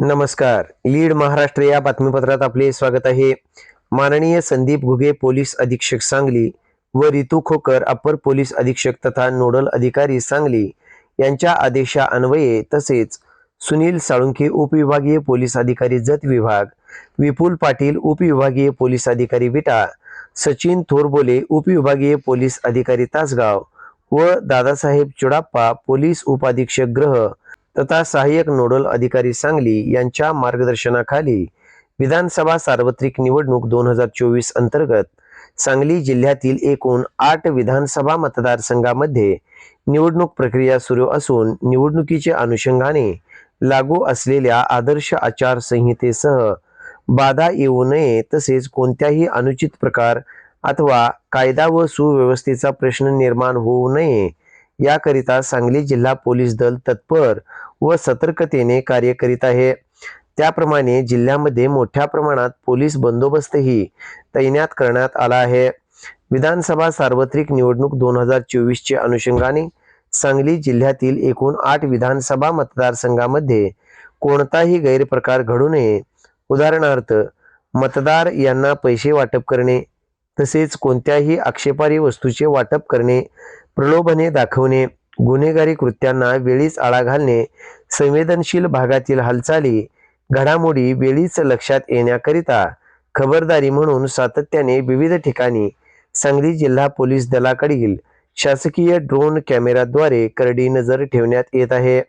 नमस्कार. लीड महाराष्ट्र या बातमीपत्रात आपले स्वागत आहे. माननीय संदीप घुगे पोलीस अधीक्षक सांगली व रितू खोकर अप्पर पोलीस अधीक्षक तथा नोडल अधिकारी सांगली यांच्या आदेशा अन्वये तसेच सुनील साळुंखे उपविभागीय पोलीस अधिकारी जत विभाग विपुल पाटील उपविभागीय पोलीस अधिकारी विटा सचिन थोरबोले उपविभागीय पोलीस अधिकारी तासगाव व दादासाहेब चुडाप्पा पोलीस उपाधीक्षक ग्रह तथा सहाय्यक नोडल अधिकारी सांगली यांच्या मार्गदर्शनाखाली विधानसभा सार्वत्रिक निवडणूक दोन हजार चोवीस अंतर्गत सांगली जिल्ह्यातील एकूण आठ विधानसभा मतदारसंघामध्ये निवडणूक प्रक्रिया सुरू असून निवडणुकीच्या अनुषंगाने लागू असलेल्या आदर्श आचारसंहितेसह बाधा येऊ नये तसेच कोणत्याही अनुचित प्रकार अथवा कायदा व सुव्यवस्थेचा प्रश्न निर्माण होऊ नये याकरिता सांगली जिल्हा पोलीस दल तत्पर व सतर्कतेने कार्य करीत आहे. त्याप्रमाणे जिल्ह्यामध्ये मोठ्या प्रमाणात पोलीस बंदोबस्तही तैनात करण्यात आला आहे. विधानसभा सार्वत्रिक निवडणूक दोन हजार चोवीसच्या अनुषंगाने सांगली जिल्ह्यातील एकूण आठ विधानसभा मतदारसंघामध्ये कोणताही गैरप्रकार घडू नये. उदाहरणार्थ मतदार यांना पैसे वाटप करणे तसेच कोणत्याही आक्षेपारी वस्तूचे वाटप करणे प्रलोभने दाखवणे गुन्हेगारी कृत्यांना वेळीच आळा घालणे संवेदनशील भागातील हालचाली घडामोडी वेळीच लक्षात येण्याकरिता खबरदारी म्हणून सातत्याने विविध ठिकाणी सांगली जिल्हा पोलीस दलाकडील शासकीय ड्रोन कॅमेराद्वारे करडी नजर ठेवण्यात येत आहे.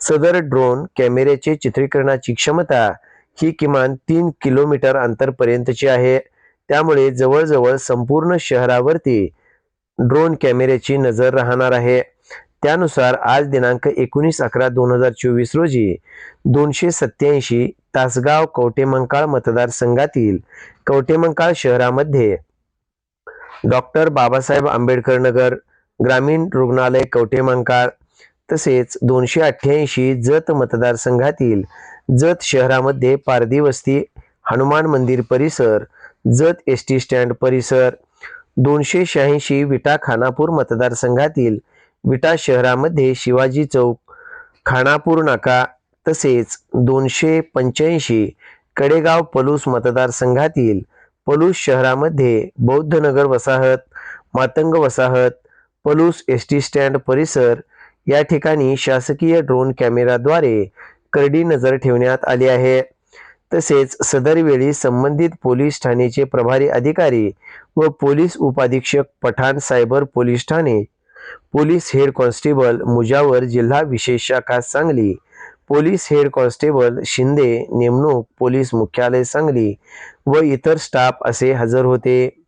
सदर ड्रोन कॅमेऱ्याचे चित्रीकरणाची क्षमता ही किमान तीन किलोमीटर अंतरपर्यंतची आहे. त्यामुळे जवळजवळ संपूर्ण शहरावरती ड्रोन कॅमेऱ्याची नजर राहणार आहे. त्यानुसार आज दिनांक एकोणीस अकरा दोन हजार चोवीस रोजी दोनशे सत्याऐंशी तासगाव कवटेमंकाळ मतदारसंघातील कवटेमंकाळ शहरामध्ये डॉक्टर बाबासाहेब आंबेडकर नगर ग्रामीण रुग्णालय कवटेमंकाळ तसेच दोनशे अठ्ठ्याऐंशी जत मतदारसंघातील जत शहरामध्ये पारदी वस्ती हनुमान मंदिर परिसर जत एस टी स्टँड परिसर दोनशे शहाऐंशी विटा खानापूर मतदारसंघातील विटा शहरामध्ये शिवाजी चौक खानापूर नाका तसेच दोनशे पंच्याऐंशी कडेगाव पलूस मतदारसंघातील पलूस शहरामध्ये बौद्धनगर वसाहत मातंग वसाहत पलूस एस टी स्टँड परिसर या ठिकाणी शासकीय ड्रोन कॅमेराद्वारे करडी नजर ठेवण्यात आली आहे. तसेच सदरवेळी संबंधित पोलीस ठाणेचे प्रभारी अधिकारी व पोलीस उपाधीक्षक पठाण सायबर पोलीस ठाणे पोलीस हेड कॉन्स्टेबल मुजावर जिल्हा विशेष शाखा Sangli police head constable Shinde नेमणूक पोलीस मुख्यालय सांगली व इतर स्टाफ असे हजर होते.